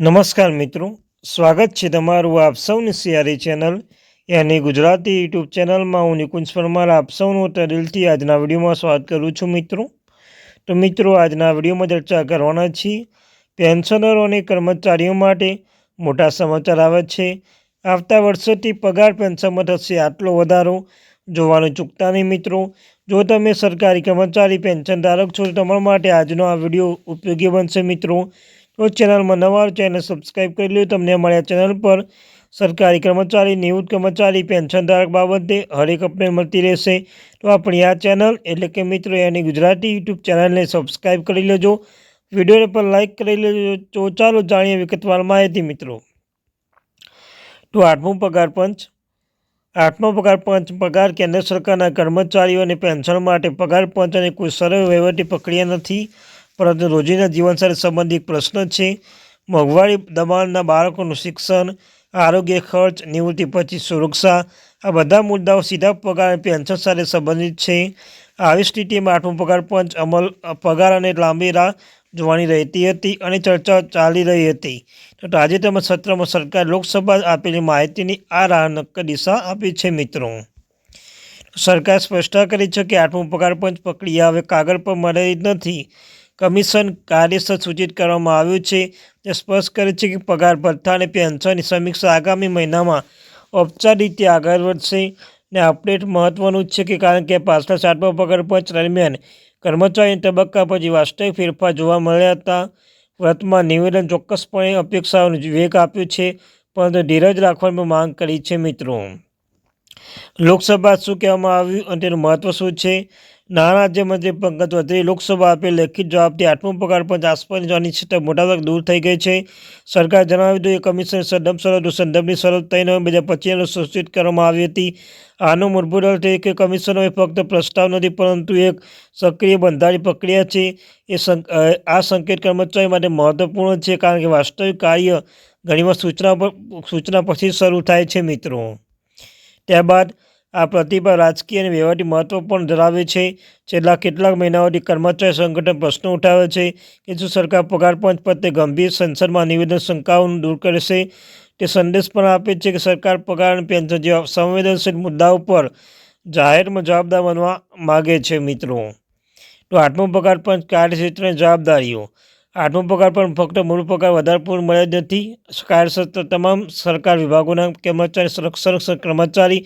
નમસ્કાર મિત્રો, સ્વાગત છે તમારું આપ સૌની સિયારી ચેનલ યાની ગુજરાતી યુટ્યુબ ચેનલમાં. હું નિકુંજ પરમાર, આપ સૌનું દિલથી આજના વિડીયોમાં સ્વાગત કરું છું મિત્રો. તો મિત્રો, આજના વિડીયોમાં ચર્ચા કરવાના છીએ પેન્શનરો અને કર્મચારીઓ માટે મોટા સમાચાર આવે છે. આવતા વર્ષોથી પગાર પેન્શનમાં થશે આટલો વધારો જોવાનું ચૂકતા નહીં મિત્રો. જો તમે સરકારી કર્મચારી પેન્શન ધારક છો તમારા માટે આજનો આ વીડિયો ઉપયોગી બનશે મિત્રો. તો ચેનલમાં નવા ચેનલ સબસ્ક્રાઈબ કરી લો તમને અમારા ચેનલ પર સરકારી કર્મચારી, નિવૃત્ત કર્મચારી, પેન્શન ધારક બાબતે હરેક અપડેટ મળતી રહેશે. તો આપણી આ ચેનલ એટલે કે મિત્રો એની ગુજરાતી યુટ્યુબ ચેનલને સબસ્ક્રાઈબ કરી લેજો. વિડીયોને પર લાઇક કરી લેજો. તો ચાલો જાણીએ વિગતવાર માહિતી મિત્રો. તો આઠમું પગાર પંચ. આઠમો પગાર પંચ પગાર કેન્દ્ર સરકારના કર્મચારીઓને પેન્શન માટે પગાર પંચ અને કોઈ સરળ વહીવટી પ્રક્રિયા નથી. પરંતુ રોજિંદા જીવન સાથે સંબંધિત પ્રશ્ન છે. મોંઘવારી દબાણના બાળકોનું શિક્ષણ, આરોગ્ય ખર્ચ, નિવૃત્તિ પછી સુરક્ષા, આ બધા મુદ્દાઓ સીધા પગાર અને પેન્શન સાથે સંબંધિત છે. આવી સ્થિતિમાં આઠમો પગાર પંચ અમલ, પગાર અને લાંબી રાહ જોવાની રહેતી હતી અને ચર્ચા ચાલી રહી હતી. તો તાજેતરમાં સત્રમાં સરકાર લોકસભા આપેલી માહિતીની આ રાહ નક્કર દિશા આપી છે મિત્રો. સરકાર સ્પષ્ટતા કરી છે કે આઠમો પગાર પંચ પ્રક્રિયા હવે કાગળ પર મર્યાદિત નથી. કમિશન કાર્યસ્થળ સૂચિત કરવામાં આવ્યું છે. તે સ્પષ્ટ કરે છે કે પગાર, ભથ્થા અને પેન્શનની સમીક્ષા આગામી મહિનામાં ઔપચારિક રીતે આગળ વધશે ને અપડેટ મહત્વનું છે કે કારણ કે પાછલા સાતમા પગાર પંચ દરમિયાન કર્મચારીના તબક્કા પછી વાસ્તવિક ફેરફાર જોવા મળ્યા હતા. વ્રતમાં નિવેદન ચોક્કસપણે અપેક્ષાઓને વેગ આપ્યો છે, પરંતુ ધીરજ રાખવાની માંગ કરી છે મિત્રો. લોકસભા શું કહેવામાં આવ્યું અને તેનું મહત્વ શું છે? નાણાં રાજ્યમંત્રી પંકજ ચૌધરી લોકસભા આપેલ લેખિત જવાબથી આઠમો પગાર પંચ આસપાસની અનિશ્ચિતતા મોટાભાગ દૂર થઈ ગઈ છે. સરકાર જણાવ્યું હતું કે કમિશન સદમ શરતો સંદર્ભની શરત ત્રણ નવેમ્બર બે હજાર પચીસને સૂચિત કરવામાં આવી હતી. આનો મૂળભૂત અર્થ એ કે કમિશનો એ ફક્ત પ્રસ્તાવ નથી, પરંતુ એક સક્રિય બંધારી પ્રક્રિયા છે. એ આ સંકેત કર્મચારી માટે મહત્વપૂર્ણ છે, કારણ કે વાસ્તવિક કાર્ય ઘણીવાર સૂચના સૂચના પછી શરૂ થાય છે, મિત્રો. ત્યારબાદ આ પ્રતિભા રાજકીય અને વ્યવહારિક મહત્વ પણ ધરાવે છે. છેલ્લા કેટલાક મહિનાઓથી કર્મચારી સંગઠન પ્રશ્નો ઉઠાવે છે કે શું સરકાર પગાર પંચ પ્રત્યે ગંભીર સંસદમાં નિવેદન શંકાઓનું દૂર કરશે. તે સંદેશ પણ આપે છે કે સરકાર પગાર અને પેન્શન જેવા સંવેદનશીલ મુદ્દાઓ પર જાહેરમાં જવાબદાર બનવા માગે છે મિત્રો. તો આઠમો પગાર પંચ કાર્યક્ષેત્રની જવાબદારીઓ. આઠમો પગાર પણ ફક્ત મૂળ પગાર વધારે પૂર્ણ મળ્યા જ નથી. કાર્યક્ષેત્ર તમામ સરકાર વિભાગોના કર્મચારી સંરક્ષણ કર્મચારી,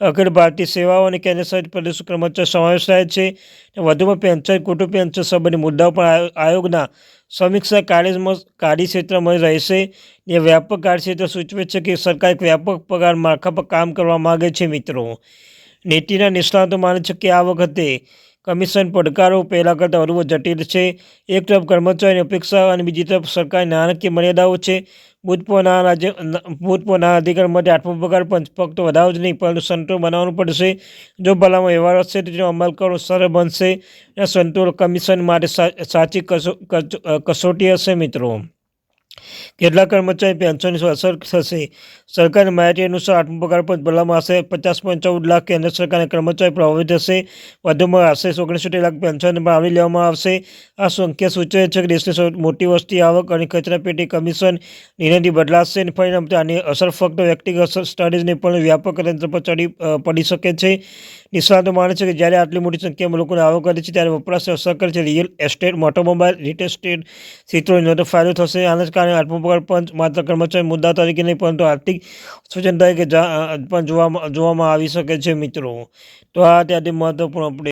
અખિલ ભારતીય સેવાઓ અને કેન્દ્ર સહિત પ્રદેશ કર્મચારી સમાવેશ થાય છે. વધુમાં પેન્શન, કુટુંબ પેન્શન સંબંધી મુદ્દાઓ પણ આયોગના સમીક્ષા કાર્યમાં કાર્યક્ષેત્રમાં રહેશે. એ વ્યાપક કાર્યક્ષેત્ર સૂચવે છે કે સરકાર એક વ્યાપક પગાર માળખા પર કામ કરવા માગે છે મિત્રો. નીતિના નિષ્ણાતો માને છે કે આ વખતે કમિશન પડકારો પહેલાં કરતાં વધુ જટિલ છે. એક તરફ કર્મચારીની અપેક્ષા અને બીજી તરફ સરકારની નાણાકીય મર્યાદાઓ છે. ભૂતપૂર્વના રાજ્ય, ભૂતપૂર્વના અધિકાર માટે આઠમો પગાર પંચ ફક્ત વધારો જ નહીં, પરંતુ સંતોષ બનાવવાનું પડશે. જો ભલામાં વ્યવહાર હશે, તો તેનો અમલ કરવો સરળ બનશે. અને સંતોષ કમિશન માટે સાચી કસોટી હશે મિત્રો. કેટલાક કર્મચારી પેન્શનની અસર થશે. સરકારની માહિતી અનુસાર આઠમો પગાર પણ ભલામાં આશરે પચાસ પોઈન્ટ ચૌદ લાખ કેન્દ્ર સરકારના કર્મચારી પ્રભાવિત થશે. વધુમાં આશરે ઓગણસોટી લાખ પેન્શન આવરી લેવામાં આવશે. આ સંખ્યા સૂચવે છે કે દેશની મોટી વસ્તી આવક અને કચરાપેટી કમિશન નિર્ણયથી બદલાશે અને પરિણામ આની અસર ફક્ત વ્યક્તિગત સ્ટડીઝને પણ વ્યાપક તંત્ર પર ચડી પડી શકે છે. નિષ્ણાતો માને છે કે જ્યારે આટલી મોટી સંખ્યામાં લોકોને આવક કરે છે, ત્યારે વપરાશ અસર કરે છે. Real estate, automobile retail state ક્ષેત્રોને ફાયદો થશે. આના જ કારણે આઠમો પગાર માત્ર કર્મચારી મુદ્દા તરીકે નહીં, પરંતુ આર્થિક સૂચન તરીકે પણ જોવામાં જોવામાં આવી શકે છે મિત્રો. તો આ ત્યાંથી મહત્વપૂર્ણ